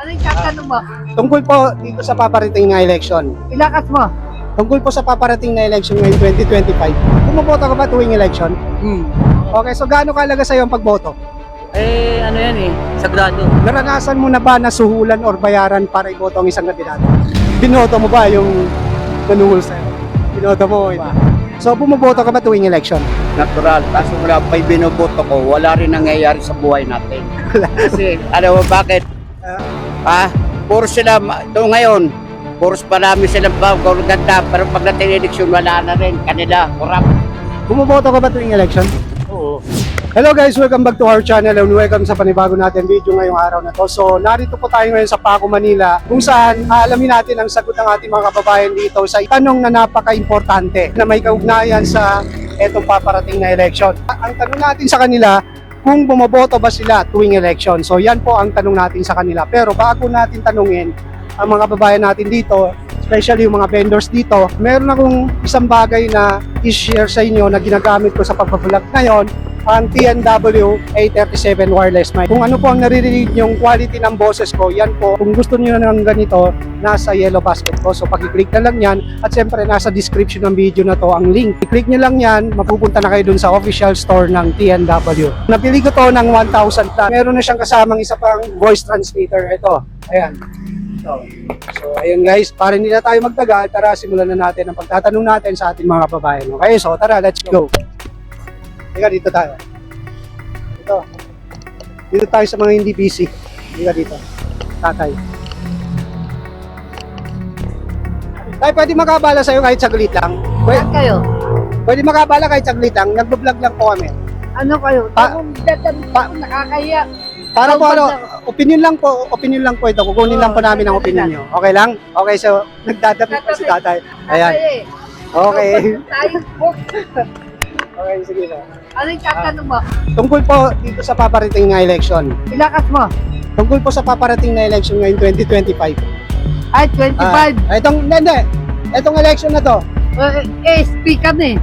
Ano yung tatanong mo? Tungkol po dito sa paparating na election. Ilakas mo. Tungkol po sa paparating na election ngayong 2025. Bumoboto ka ba tuwing election? Hmm. Okay, so gaano kalaga sa'yo ang pagboto? Eh, ano yan eh, sagrado. Naranasan mo na ba na suhulan or bayaran para iboto ang isang kandidato? Binoto mo ba yung nanuhul sa'yo? Binoto mo, iba? So, bumoboto ka ba tuwing election? natural. Kaso wala pa binoboto ko, wala rin nangyayari sa buhay natin. Kasi, alam mo bakit? Ah, puro sila, ito ngayon, puro marami silang bago, ganda, pero pagdating ng eleksyon, wala na rin. Kanila, kurap. Bumoboto ka ba tuwing election? Oo. Hello guys, welcome back to our channel and welcome sa panibago natin video ngayong araw na to. So, narito po tayo ngayon sa Paco, Manila kung saan aalamin natin ang sagot ng ating mga kababayan dito sa tanong na napaka-importante na may kaugnayan sa etong paparating na election. Ang tanong natin sa kanila, kung bumoboto ba sila tuwing election? So, yan po ang tanong natin sa kanila. Pero bago natin tanungin ang mga kababayan natin dito, especially yung mga vendors dito, meron akong isang bagay na i-share sa inyo na ginagamit ko sa pagbablog ngayon ang TNW A37 wireless mic. Kung ano po ang naririnig yung quality ng boses ko, yan po. Kung gusto niyo ng ganito, nasa yellow basket ko. So pag-click na lang yan at siyempre nasa description ng video na to ang link. I-click niyo lang yan, mapupunta na kayo dun sa official store ng TNW. Napili ko to ng 1,000 plus. Meron na siyang kasamang isa pang voice translator. Ito, ayan. So, so ayun guys, para hindi na tayo magtagal, tara simulan na natin ang pagtatanong natin sa ating mga kababayan. Okay, so tara, let's go. Teka, dito tayo. Dito. Dito tayo sa mga hindi busy. Dito dito. Tatay. Tay, pwede makabala sa'yo kahit saglit lang. Pwede, Saan kayo? pwede makabala kahit saglit lang. Nagbablog lang po kami. Ano kayo? Pa- Tanong pa- mo, nakakaya. Para po ano, opinion lang po, opinion lang po ito. Kukunin lang po namin ang opinion nyo. Okay lang? Okay, so nagdadapit po si tatay. Ayan. Eh. Okay. Okay, sige na. Ano yung tatanong mo? Tungkol po dito sa paparating na election. Ilakas mo. Tungkol po sa paparating na election ngayong 2025. Ay, 25. Ah, itong, hindi, hindi. Itong election na to. Uh, SP kami.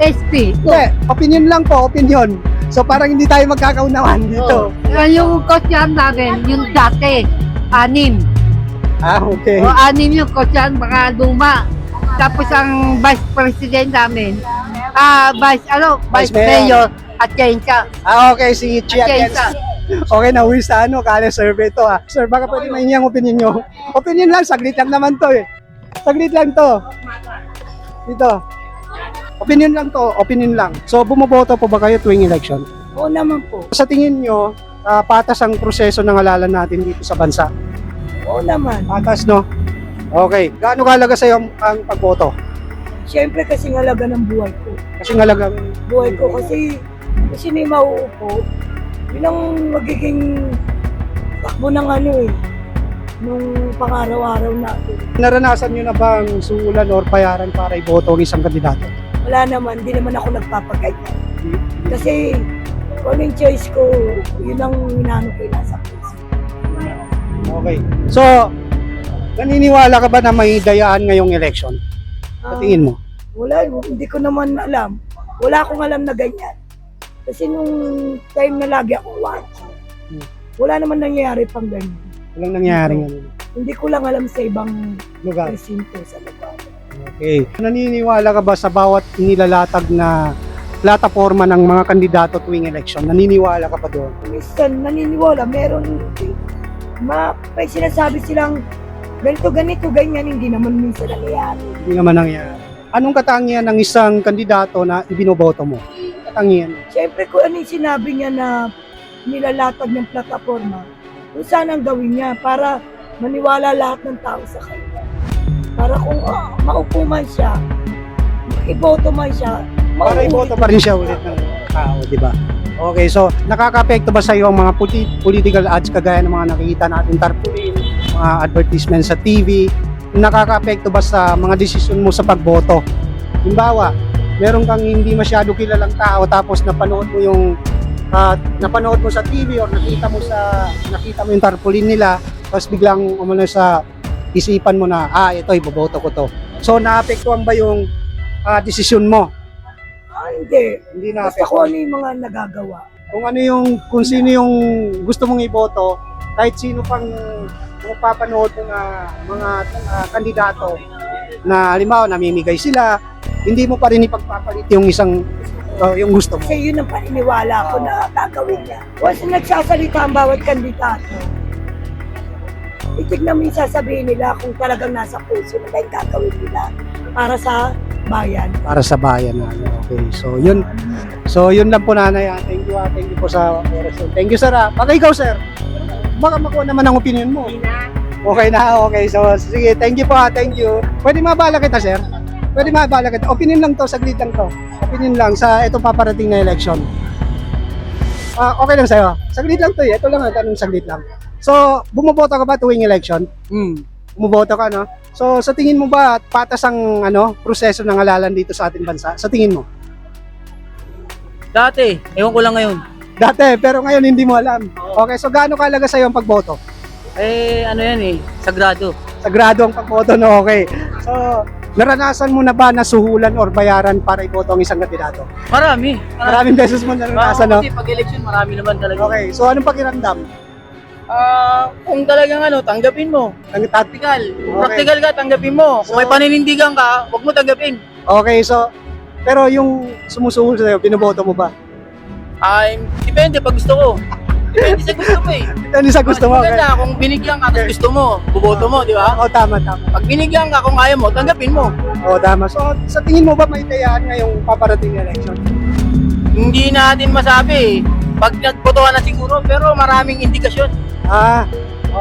SP. Hindi, opinion lang po, opinion. So parang hindi tayo magkakaunawan dito. Oh. Yung kotyan namin, yung dati, anim. Ah, okay. O anim yung kotyan, mga luma. Tapos ang vice president namin, ah, vice, ano, vice, Vice mayor. mayor, at Kenka. Ah, okay, si Chia Atienza. Okay, nauwi sa ano, kala survey to ah. Sir, baka pwede mahingi ang opinion nyo. Opinion lang, saglit lang naman to eh. Saglit lang to. Dito. Opinion lang to, opinion lang. So, bumoboto po ba kayo tuwing election? Oo naman po. Sa tingin nyo, ah, patas ang proseso ng halalan natin dito sa bansa? Oo naman. Patas, no? Okay. Gaano kalaga sa'yo ang, ang pagboto? Siyempre kasi ngalaga ng buhay ko. Kasi ngalaga, Buhay ko kasi kasi may mauupo. Yun ang magiging takbo ng ano eh. Nung pangaraw-araw natin. naranasan nyo na bang suulan or bayaran para iboto ang isang kandidato? Wala naman, di naman ako nagpapaganyan. Kasi kung ano yung choice ko, yun ang hinano ko nasa puso. Okay. So, naniniwala ka ba na may dayaan ngayong election? Sa Ah, tingin mo? wala, hindi ko naman alam. Wala akong alam na ganyan. Kasi nung time na lagi ako watch, Hmm. wala naman nangyayari pang ganyan. Walang nangyari ngayon. Hindi ko lang alam sa ibang Lugar. presinto sa lugar. Okay. Naniniwala ka ba sa bawat nilalatag na plataforma ng mga kandidato tuwing election? Naniniwala ka pa doon? Minsan, naniniwala, meron, ma, may sinasabi silang ganito, ganito, ganyan, hindi naman minsan nangyayari. Hindi naman nangyari. Anong katangian ng isang kandidato na ibinoboto mo? Katangian. Siyempre, kung ano yung sinabi niya na nilalatag ng plataforma, kung saan ang gawin niya para maniwala lahat ng tao sa kanya. Para kung ah, maupo man siya, iboto man siya, Para iboto pa rin siya ulit ng tao, di ba? Okay, so nakaka-apekto ba sa iyo ang mga politi- political ads kagaya ng mga nakikita natin tarpaulin, mga advertisement sa TV? Nakaka-apekto ba sa mga desisyon mo sa pagboto? Halimbawa, meron kang hindi masyado kilalang tao tapos napanood mo yung ah, napanood mo sa TV or nakita mo sa nakita mo yung tarpaulin nila tapos biglang umano sa isipan mo na ah ito iboboto ko to. So naapektuhan ba yung ah, desisyon mo? Ah, hindi. Hindi na Basta kung ano yung mga nagagawa. Kung ano yung kung sino yung gusto mong iboto, kahit sino pang magpapanood ng ah, mga ah, kandidato na halimbawa namimigay sila, hindi mo pa rin ipagpapalit yung isang ah, yung gusto mo. Kasi yun ang paniniwala ko na gagawin niya. Once na nagsasalita ang bawat kandidato, itignan mo yung sasabihin nila kung talagang nasa puso nila yung gagawin nila para sa bayan. para sa bayan na. Okay. So yun so yun lang po nanay. ah. Thank you. ah. Thank you po sa oras. Thank you sir. ah. Baka ikaw sir. Baka makuha naman ang opinion mo. Okay na. Okay. So sige, thank you po. ah. Thank you. Pwede mabala kita sir. Pwede mabala kita. Opinion lang to, saglit lang to. Opinion lang sa ito paparating na election. Ah, okay lang sa'yo. Saglit lang to eh. Ito lang ang tanong saglit lang. So, bumoboto ka ba tuwing election? Hmm. Bumoboto ka, no? So, sa tingin mo ba patas ang ano, proseso ng halalan dito sa ating bansa? Sa tingin mo? Dati, ewan ko lang ngayon. Dati, pero ngayon hindi mo alam. Okay, so gaano kalaga sa'yo ang pagboto? Eh, ano yan eh, sagrado. Sagrado ang pagboto, no? Okay. So, naranasan mo na ba na suhulan or bayaran para iboto ang isang kandidato? Marami. Maraming beses mo naranasan, no? Kasi pag election, marami naman talaga. Okay, so anong pakiramdam? Ah, kung talagang ano, tanggapin mo. Ang Practical. Kung practical ka, tanggapin mo. Kung may So- paninindigan ka, huwag mo tanggapin. Okay, so, pero yung sumusuhol sa'yo, binoboto mo ba? Ay, depende pag gusto ko. Depende sa gusto mo eh. Ano sa gusto mo? Maganda kung binigyan ka at gusto mo, buboto mo, di ba? Oo, tama, tama. Pag binigyan ka kung ayaw mo, tanggapin mo. Oo, tama. So, sa tingin mo ba may tayaan ngayong paparating na election? Hindi natin masabi eh. Pag nagbotohan na siguro, pero maraming indikasyon. Ah,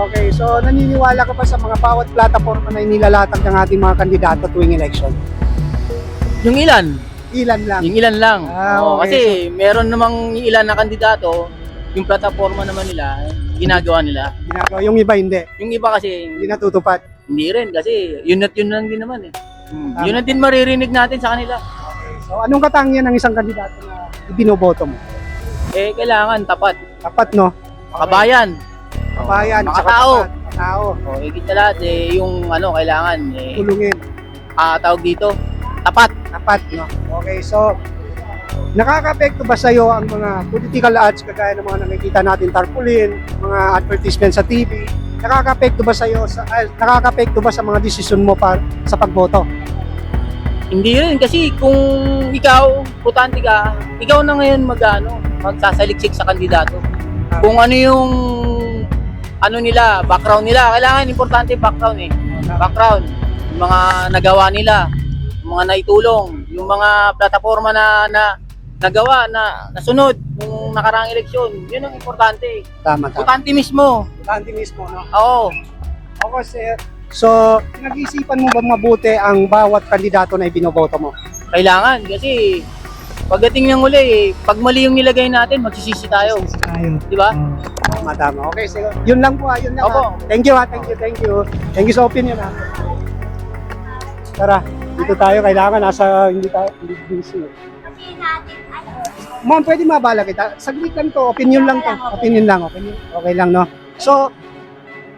okay. So, naniniwala ka ba sa mga bawat plataforma na inilalatag ng ating mga kandidato tuwing election? Yung ilan, Ilan lang. yung ilan lang. Ah, Oo, okay. Kasi meron namang ilan na kandidato, yung plataforma naman nila, ginagawa nila. Ginagawa. Yung iba hindi. Yung iba kasi, Hindi natutupad. hindi rin kasi yun at yun lang din naman eh. Tama. Yun at din maririnig natin sa kanila. So, anong katangian ng isang kandidato na ibinoboto mo? Eh, kailangan tapat. Tapat, no? Kabayan. Kabayan. Mga saka tao. Mga Tao. O, higit sa lahat, eh, yung ano, kailangan, eh, Tulungin. ah, tawag dito, tapat. Tapat, no? Okay, so, nakaka-apekto ba sa'yo ang mga political ads kagaya ng mga nakikita natin tarpaulin, mga advertisement sa TV? Nakaka-apekto ba sa'yo, sa, ah, nakaka-apekto ba sa mga desisyon mo para sa pagboto? Hindi rin kasi kung ikaw, putante ka, ikaw na ngayon mag-ano, magsasaliksik sa kandidato. Kung ano yung ano nila, background nila, kailangan importante yung background eh. Background, yung mga nagawa nila, yung mga naitulong, yung mga plataforma na, na nagawa na nasunod nung nakaraang eleksyon, yun ang importante. Tama, tama. Putante mismo. Importante mismo, no? Oo. Ako, sir. So, nag-isipan mo ba mabuti ang bawat kandidato na ibinoboto mo? Kailangan kasi pagdating ng uli, pag mali yung nilagay natin, magsisisi tayo. Ayun. Di ba? Tama, tama. Okay, sige. Yun lang po, ah, yun lang. Opo. ah. Thank you, ha. Thank you, thank you. Thank you sa opinion, ha. Tara, dito tayo. Kailangan nasa, hindi tayo, hindi busy. Ma'am, pwede mabala kita. Saglit lang to, opinion lang to. Opinion lang, opinion. Okay lang, no? So,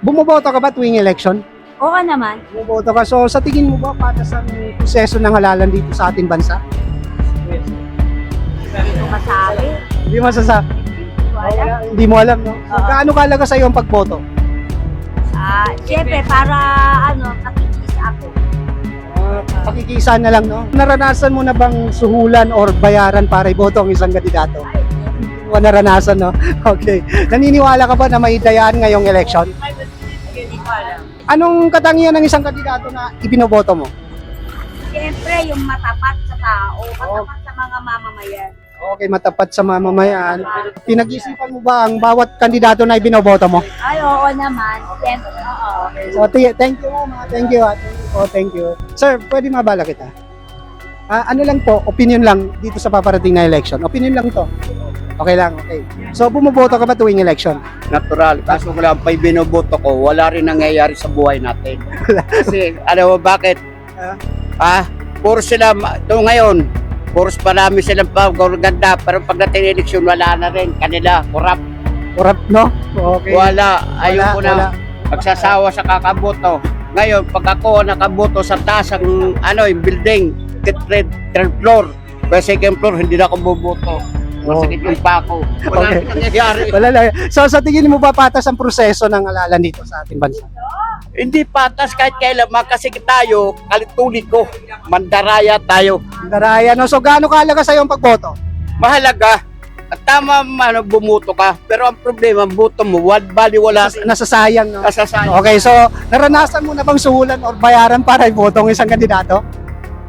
bumoboto ka ba tuwing election? Oo naman. Bumoboto ka. So, sa tingin mo ba para sa proseso ng halalan dito sa ating bansa? Masabi. Hindi masasabi. Alam. Hindi mo alam, no? Oo. gaano kalaga sa'yo ang pagboto? Ah, Siyempre, para ano, nakikisa ako. Uh, pakikisa na lang, no? Naranasan mo na bang suhulan or bayaran para iboto ang isang kandidato? Ay, mo naranasan, no? Okay. Naniniwala ka ba na may dayaan ngayong election? hindi ko alam. Anong katangian ng isang kandidato na ibinoboto mo? Siyempre, yung matapat sa tao, matapat sa mga mamamayan. Okay, matapat sa mamamayan. Pinag-isipan mo ba ang bawat kandidato na ibinoboto mo? Ay, oo naman. Siyempre, oo. So, t- thank you, ma'am. Thank you. ah. Thank you po. Thank you. Sir, pwede mabala kita? Ah, ano lang po, opinion lang dito sa paparating na election. Opinion lang to. Okay lang, okay. So, bumoboto ka ba tuwing election? natural. Kaso ko lang, pa'y binoboto ko, wala rin nangyayari sa buhay natin. Kasi, ano ba, bakit? Ah. Ah, puro sila, ma- ito ngayon, puro marami silang ganda, pero pagdating ng eleksyon, wala na rin. Kanila, kurap, Corrupt, no? Okay. wala. Ayaw ko na, wala. magsasawa sa kakaboto. Ngayon, pag ako nakaboto sa taas ang ano, yung building, third, third floor, by second floor, hindi na ako boboto. Masakit yung pako. Wala Okay. nangyayari. Wala lang. So sa tingin mo ba patas ang proseso ng halalan dito sa ating bansa? Hindi patas kahit kailan kasi tayo, kalitulik ko, mandaraya tayo. Daraya, no? So gaano kahalaga sa iyo ang pagboto? Mahalaga. At tama man bumuto ka, pero ang problema, boto mo, wal, bali wala Nas- nasasayang, no? kasasayang. Okay, so naranasan mo na bang suhulan or bayaran para iboto ang isang kandidato?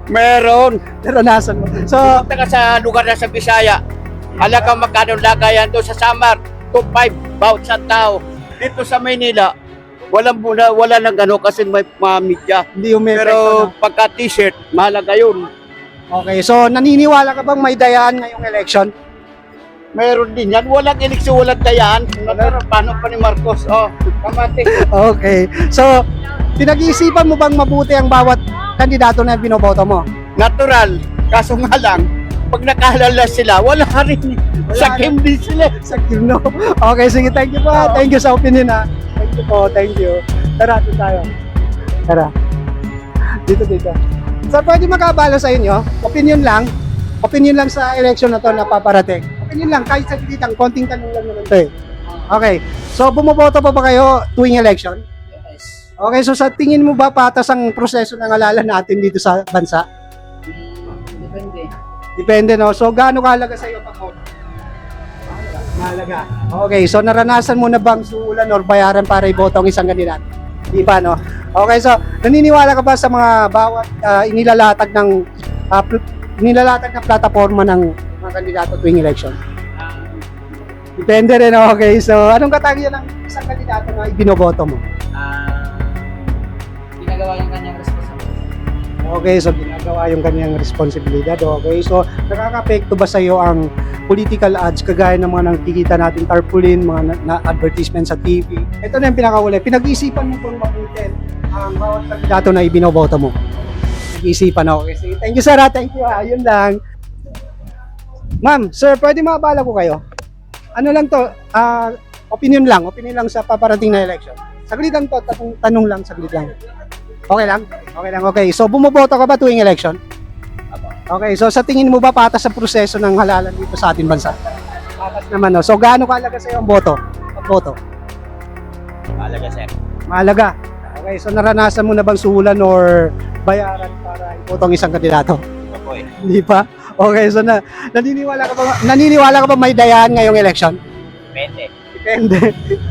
Meron. Naranasan mo. So, Punta ka sa lugar na sa Bisaya, halaga magkano lagayan doon sa Samar, 2.5 bawat sa tao. Dito sa Maynila, walang muna, wala nang ano kasi may mga media. hindi yung may Pero epekto, pagka t-shirt, mahalaga yun. Okay, so naniniwala ka bang may dayaan ngayong election? Meron din yan. Walang eleksyon, walang dayaan. Pero paano pa ni Marcos? Oh, kamati. Okay. So, pinag-iisipan mo bang mabuti ang bawat kandidato na binoboto mo? Natural. Kaso nga lang, pag nakahalala sila, wala rin. Sa rin. game din sila. Sa no? Okay, sige. Thank you. Oo. Thank you sa opinion ha. Po. Thank you. Tara, dito tayo. Tara. Dito, dito. Sir, pwede makabala sa inyo? Opinion lang. Opinion lang sa election na to na paparating. Opinion lang. Kahit sa kitang, konting tanong lang naman to eh. Okay. So, bumoboto pa ba kayo tuwing election? Okay, so sa tingin mo ba patas ang proseso ng halalan natin dito sa bansa? Depende. Depende, no? So, gaano kahalaga sa iyo pag Mahalaga. Okay, so naranasan mo na bang suulan or bayaran para iboto ang isang kandidato? Di ba, no? Okay, so naniniwala ka ba sa mga bawat ah, inilalatag ng pl- inilalatag na plataforma ng mga kandidato tuwing election? Depende rin, okay. So, anong katangian ng isang kandidato na ibinoboto mo? Ah, ginagawa responsibility. Okay, so ginagawa yung kanyang responsibilidad. Okay, so nakaka-apekto ba sa iyo ang political ads kagaya ng mga nakikita natin tarpaulin, mga na, na advertisement sa TV? Ito na yung pinakahuli. Pinag-isipan mo kung mabuti ang bawat kandidato na ibinoboto mo. Pinag-isipan ako. Okay, sige. Thank you, sir. ah. Thank you. Ah. Yun lang. Ma'am, sir, pwede makabala ko kayo? Ano lang to? Ah, opinion lang. Opinion lang sa paparating na election. Saglit lang to. Tanong, tanong lang. Saglit lang. Okay lang? Okay lang, okay. So, bumoboto ka ba tuwing election? Okay, so sa tingin mo ba patas ang proseso ng halalan dito sa ating bansa? Patas naman, no? So, gaano kahalaga sa iyo ang boto? Pagboto? Mahalaga, sir. Mahalaga. Okay, so naranasan mo na bang suhulan or bayaran para iboto ang isang kandidato? Ako eh. Hindi pa? Okay, so na, naniniwala ka ba, naniniwala ka ba may dayaan ngayong election? Depende. Depende.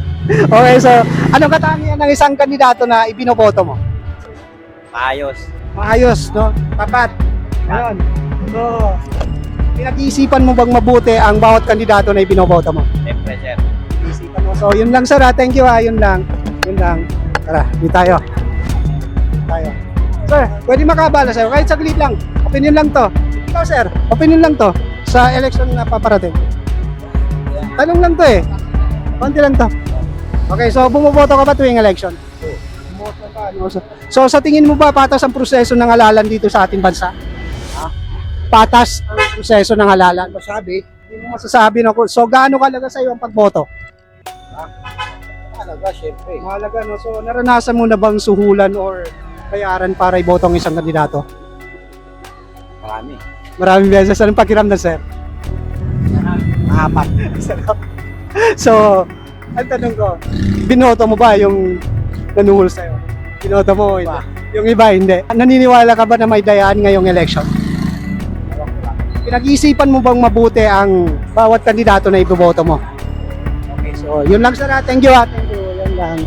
okay, so anong katangian ng isang kandidato na ibinoboto mo? Maayos. maayos, no? Tapat. Ayun. So, pinag-iisipan mo bang mabuti ang bawat kandidato na ibinoboto mo? Siyempre, sir. Iisipan mo. So, yun lang sir ha. Thank you ha. Yun lang. Yun lang. Tara, di tayo. Di tayo. Sir, pwede makabala sa'yo. Kahit saglit lang. Opinion lang to. Ikaw sir, opinion lang to sa election na paparating. Tanong lang to eh. Konti lang to. Okay, so bumoboto ka ba tuwing election? Bumoto ka. No? So, so sa tingin mo ba patas ang proseso ng halalan dito sa ating bansa? Ha? Patas ang proseso ng halalan? Masabi? Hindi mo masasabi no? So gaano kalaga sa iyo ang pagboto? Mahalaga, siyempre. Mahalaga no. So naranasan mo na bang suhulan or bayaran para iboto ang isang kandidato? Marami. Maraming beses. Anong pakiramdam, sir? Apat. Sarap. so, ang tanong ko, binoto mo ba yung nanuhol sa'yo? Binoto mo? Hindi. Yung iba, hindi. Naniniwala ka ba na may dayaan ngayong election? Pinag-iisipan mo bang mabuti ang bawat kandidato na iboboto mo? Okay, so yun lang sir ha. Thank you ha. Thank you. Yun lang.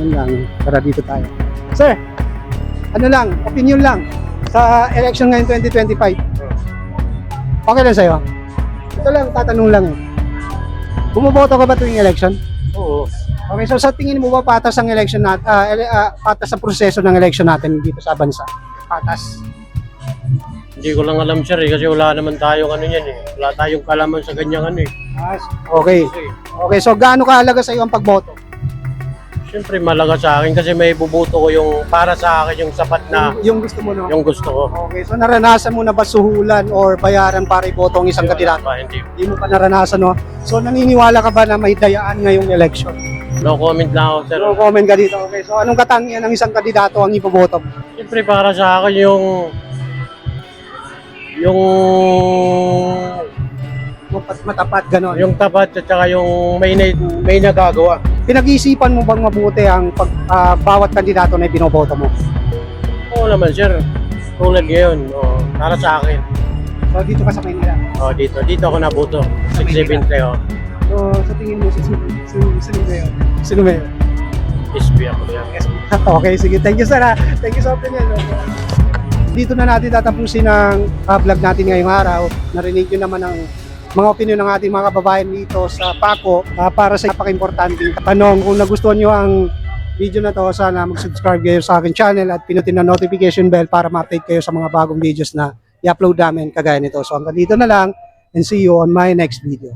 Yun lang. Tara dito tayo. Sir, ano lang, opinion lang sa election ngayon 2025. Okay lang sa'yo? Ito lang, tatanong lang eh. Bumoboto ka ba tuwing election? Oo. Okay, so sa tingin mo ba patas ang election nat ah, ele- ah, patas ang proseso ng election natin dito sa bansa? Patas. Hindi ko lang alam sir eh, kasi wala naman tayong ano yan eh. Wala tayong kalaman sa ganyang ano eh. Okay. Okay, so gaano kahalaga sa iyo ang pagboto? Syempre malaga sa akin kasi may bubuto ko yung para sa akin yung sapat na Yung, yung gusto mo no? yung gusto ko. Okay, so naranasan mo na ba suhulan or bayaran para iboto ang isang kandidato? Pa, hindi. Hindi mo pa naranasan, no? So naniniwala ka ba na may dayaan ngayong election? No comment lang ako sir. No comment ka dito. Okay, so anong katangian ng isang kandidato ang iboboto mo? Siyempre para sa akin yung yung Mapat- Matapat, ganon. Yung tapat at saka yung may, na, may nagagawa. Pinag-iisipan mo bang mabuti ang pag, ah, bawat kandidato na binoboto mo? Oo naman sir. Tulad ngayon, oh, para sa akin. So, dito ka sa Maynila. Oh, dito, dito ako nabuto. 673 oh. So, sa tingin mo, si, si, si, sino ba yun? Sino ba yun? SB ako siya. okay, sige. Thank you, sir. ha. Thank you sa opinion. Dito na natin tatapusin ang ah, vlog natin ngayong araw. Narinig nyo naman ang mga opinion ng ating mga kababayan dito sa Paco ah, para sa napaka-importante tanong. Kung nagustuhan nyo ang video na to, sana mag-subscribe kayo sa akin channel at pinutin na notification bell para ma-update kayo sa mga bagong videos na i-upload namin kagaya nito. So hanggang dito na lang and see you on my next video.